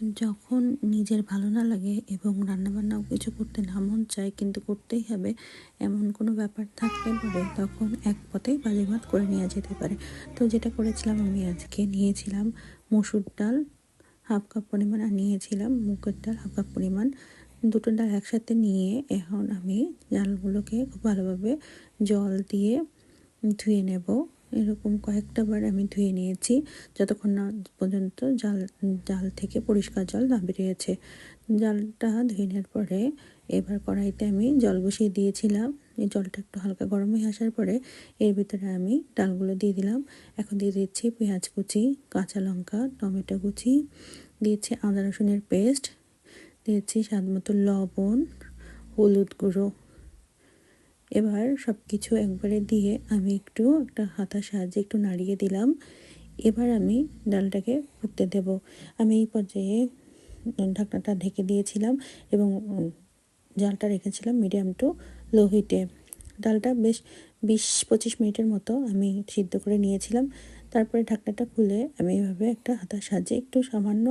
যখন নিজের ভালো না লাগে এবং রান্নাবান্নাও কিছু করতে না মন চায়, কিন্তু করতেই হবে, এমন কোনো ব্যাপার থাকলে পরে, তখন এক পথেই বাজে ভাত করে নেওয়া যেতে পারে। তো যেটা করেছিলাম আমি আজকে নিয়েছিলাম মসুর ডাল, হাফ কাপ পরিমাণ, আর নিয়েছিলাম মুগের ডাল, হাফ কাপ পরিমাণ। দুটো ডাল একসাথে নিয়ে এখন আমি ডালগুলোকে খুব ভালোভাবে জল দিয়ে ধুয়ে নেব। এরকম কয়েকটা বার আমি ধুয়ে নিয়েছি। যতক্ষণ না পর্যন্ত জাল জাল থেকে পরিষ্কার জল না বেরিয়েছে। জালটা ধুয়ে নেওয়ার পরে এবার কড়াইতে আমি জল বসিয়ে দিয়েছিলাম। এই জলটা একটু হালকা গরম হয়ে আসার পরে এর ভিতরে আমি ডালগুলো দিয়ে দিলাম। এখন দিয়ে দিচ্ছি পেঁয়াজ কুচি, কাঁচা লঙ্কা, টমেটো কুচি দিয়েছি আদা রসুনের পেস্ট দিয়েছি স্বাদ মতো লবণ, হলুদ গুঁড়ো। এবার সব কিছু একবারে দিয়ে আমি একটু একটা হাতার সাহায্যে একটু নাড়িয়ে দিলাম। এবার আমি ডালটাকে ফুটতে দেব। আমি এই পর্যায়ে ঢাকনাটা ঢেকে দিয়েছিলাম এবং জালটা রেখেছিলাম মিডিয়াম টু লো হিটে। ডালটা বেশ বিশ পঁচিশ মিনিটের মতো আমি সিদ্ধ করে নিয়েছিলাম। তারপরে ঢাকনাটা খুলে আমি এভাবে একটা হাতার সাহায্যে একটু সামান্য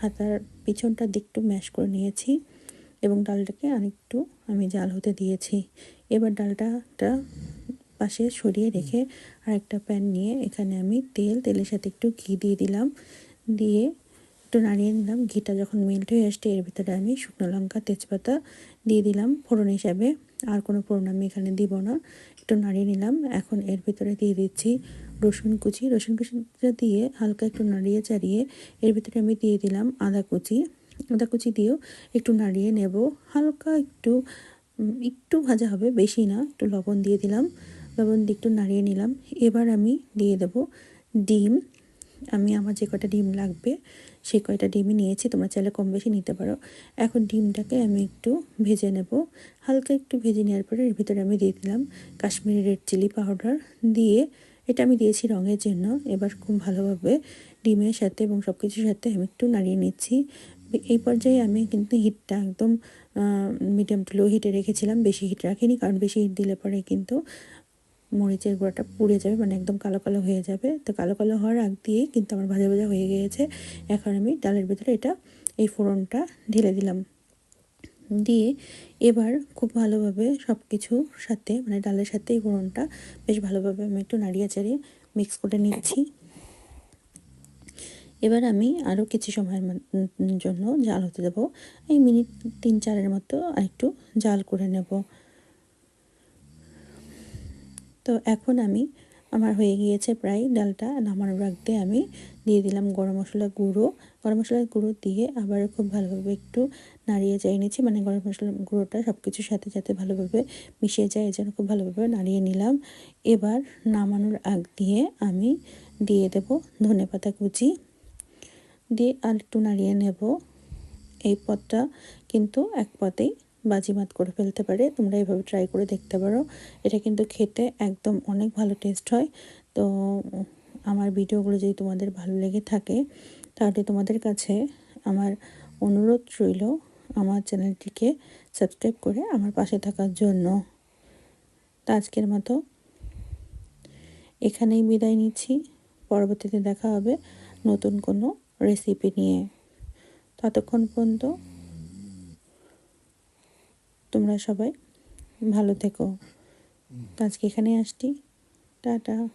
হাতার পিছনটা দিকটু ম্যাশ করে নিয়েছি। এবং ডালটাকে আরেকটু আমি জাল হতে দিয়েছি। এবার ডালটাটা পাশে সরিয়ে রেখে আরেকটা প্যান নিয়ে এখানে আমি তেল, তেলের সাথে একটু ঘি দিয়ে দিলাম। দিয়ে একটু নাড়িয়ে নিলাম। ঘিটা যখন মেল্ট হয়ে আসছে, এর ভিতরে আমি শুকনো লঙ্কা, তেজপাতা দিয়ে দিলাম। ফোড়ন হিসাবে আর কোনো ফোড়ন আমি এখানে দিব না। একটু নাড়িয়ে নিলাম। এখন এর ভিতরে দিয়ে দিচ্ছি রসুন কুচি। রসুন কুচিটা দিয়ে হালকা একটু নাড়িয়ে চাড়িয়ে এর ভিতরে আমি দিয়ে দিলাম আদা কুচি। আদা কুচি দিয়েও একটু নাড়িয়ে নেব। হালকা একটু একটু ভাজা হবে, বেশি না, একটু লবণ দিয়ে দিলাম। লবণ দিয়ে একটু নাড়িয়ে নিলাম। এবার আমি দিয়ে দেব ডিম। আমি আমার যে কয়টা ডিম লাগবে, সেই কয়টা ডিমই নিয়েছি, তোমরা চাইলে কম বেশি নিতে পারো। এখন ডিমটাকে আমি একটু ভেজে নেব। হালকা একটু ভেজে নেওয়ার পরে এর ভিতরে আমি দিয়ে দিলাম কাশ্মীরি রেড চিলি পাউডার। দিয়ে এটা আমি দিয়েছি রঙের জন্য। এবার খুব ভালোভাবে ডিমের সাথে এবং সব কিছুর সাথে আমি একটু নাড়িয়ে নিচ্ছি। এই পর্যায়ে আমি কিন্তু হিটটা একদম মিডিয়াম টু লো হিটে রেখেছিলাম। বেশি হিট রাখিনি, কারণ বেশি হিট দিলে পরে কিন্তু মরিচের গুঁড়াটা পুড়ে যাবে মানে একদম কালো কালো হয়ে যাবে। তো কালো কালো হওয়ার আগ দিয়েই কিন্তু আমার ভাজা ভাজা হয়ে গিয়েছে। এখন আমি ডালের ভিতরে এটা, এই ফোড়নটা ঢেলে দিলাম। দিয়ে এবার খুব ভালোভাবে সব কিছুর সাথে মানে ডালের সাথে এই ফোড়নটা, বেশ ভালোভাবে আমি একটু নাড়িয়ে চাড়িয়ে মিক্স করে নিচ্ছি। এবার আমি আরও কিছু সময়ের জন্য জাল হতে দেবো। এই মিনিট তিন চারের মতো একটু জাল করে নেব। তো এখন আমি, আমার হয়ে গিয়েছে প্রায় ডালটা নামানোর রাখতে আমি দিয়ে দিলাম গরম মশলা গুঁড়ো। গরম মশলার গুঁড়ো দিয়ে আবার খুব ভালোভাবে একটু নাড়িয়ে চাই নিচ্ছি। মানে গরম মশলার গুঁড়োটা সব কিছুর সাথে যাতে ভালোভাবে মিশিয়ে যায়, এই জন্য খুব ভালোভাবে নাড়িয়ে নিলাম। এবার নামানোর আগ দিয়ে আমি দিয়ে দেব ধনে পাতা কুচি। দিয়ে আর একটু নাড়িয়ে নেব। এই পদটা কিন্তু এক পথেই বাজিমাত করে ফেলতে পারে। তোমরা এইভাবে ট্রাই করে দেখতে পারো। এটা কিন্তু খেতে একদম অনেক ভালো টেস্ট হয়। তো আমার ভিডিওগুলো যদি তোমাদের ভালো লেগে থাকে, তাহলে তোমাদের কাছে আমার অনুরোধ রইল আমার চ্যানেলটিকে সাবস্ক্রাইব করে আমার পাশে থাকার জন্য। তো আজকের মতো এখানেই বিদায় নিচ্ছি। পরবর্তীতে দেখা হবে নতুন কোনো রেসিপি নিয়ে। ততক্ষণ পর্যন্ত তোমরা সবাই ভালো থেকো। আজকে এখানে আসছি। টাটা।